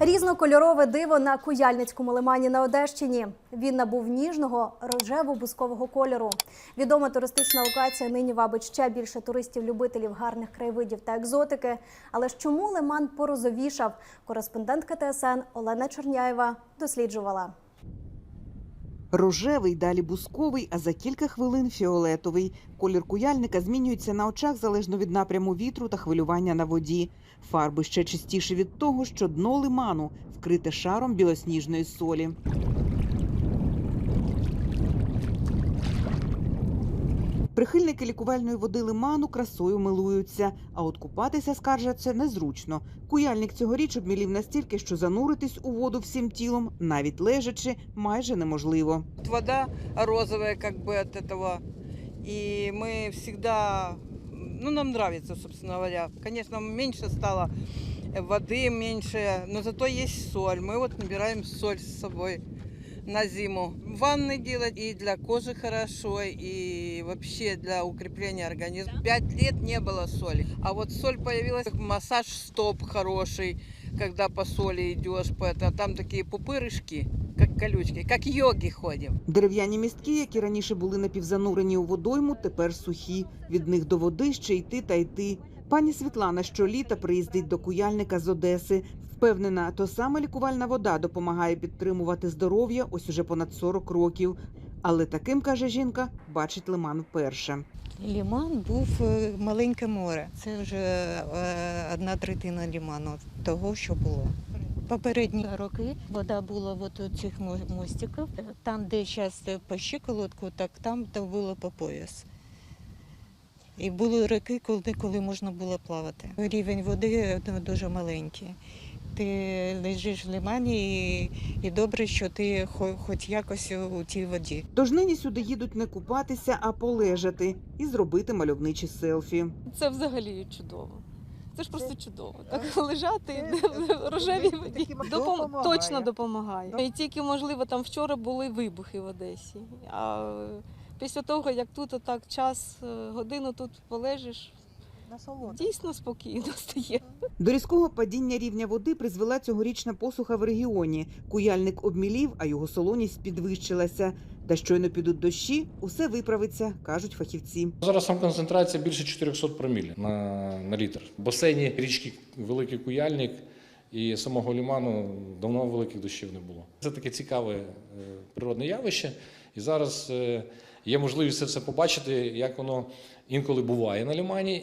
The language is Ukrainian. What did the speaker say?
Різнокольорове диво на Куяльницькому лимані на Одещині. Він набув ніжного рожево-бускового кольору. Відома туристична локація нині вабить ще більше туристів-любителів гарних краєвидів та екзотики. Але ж чому лиман порозовішав? Кореспондентка ТСН Олена Черняєва досліджувала. Рожевий, далі бусковий, а за кілька хвилин фіолетовий. Колір куяльника змінюється на очах залежно від напряму вітру та хвилювання на воді. Фарби ще чистіші від того, що дно лиману вкрите шаром білосніжної солі. Прихильники лікувальної води лиману красою милуються, а от купатися скаржаться незручно. Куяльник цьогоріч обмілів настільки, що зануритись у воду всім тілом, навіть лежачи, майже неможливо. Вот Вода розовая как бы от этого. И мы всегда, ну нам нравится, собственно говоря. Конечно, меньше стало воды, меньше, но зато есть соль. Мы вот набираем соль с собой на зиму. Ванны делать и для кожи хорошо, и вообще для укрепления организма. Пять лет не было соли. А вот соль появилась, массаж стоп хороший, когда по соли идешь, по это, там такие пупырышки, как колючки, как йоги ходим. Дерев'яні містки, які раніше були напівзанурені у водойму, тепер сухі. Від них до води ще йти та йти. Пані Світлана щоліта приїздить до куяльника з Одеси. Впевнена, то саме лікувальна вода допомагає підтримувати здоров'я ось уже понад 40 років. Але таким, каже жінка, бачить лиман вперше. Ліман був е, маленьке море. Це вже е, одна третина ліману того, що було. Попередні роки вода була от у цих мо- мостиків. Там, де зараз по щиколотку, так там то було по пояс. І були роки, коли, коли можна було плавати. Рівень води ну, дуже маленький. Ти лежиш в лимані і, і добре, що ти хо- хоч якось у тій воді. Тож нині сюди їдуть не купатися, а полежати і зробити мальовничі селфі. Це взагалі чудово. Це ж просто чудово. Так лежати в рожевій воді Допом... точно допомагає. І тільки можливо там вчора були вибухи в Одесі. А після того, як тут отак час, е, годину тут полежиш, дійсно спокійно стає. До різкого падіння рівня води призвела цьогорічна посуха в регіоні. Куяльник обмілів, а його солоність підвищилася. Та щойно підуть дощі, усе виправиться, кажуть фахівці. Зараз там концентрація більше 400 проміль на, на літр. В басейні річки Великий Куяльник і самого ліману давно великих дощів не було. Це таке цікаве е, природне явище. І зараз е, є можливість це все побачити, як воно інколи буває на лімані,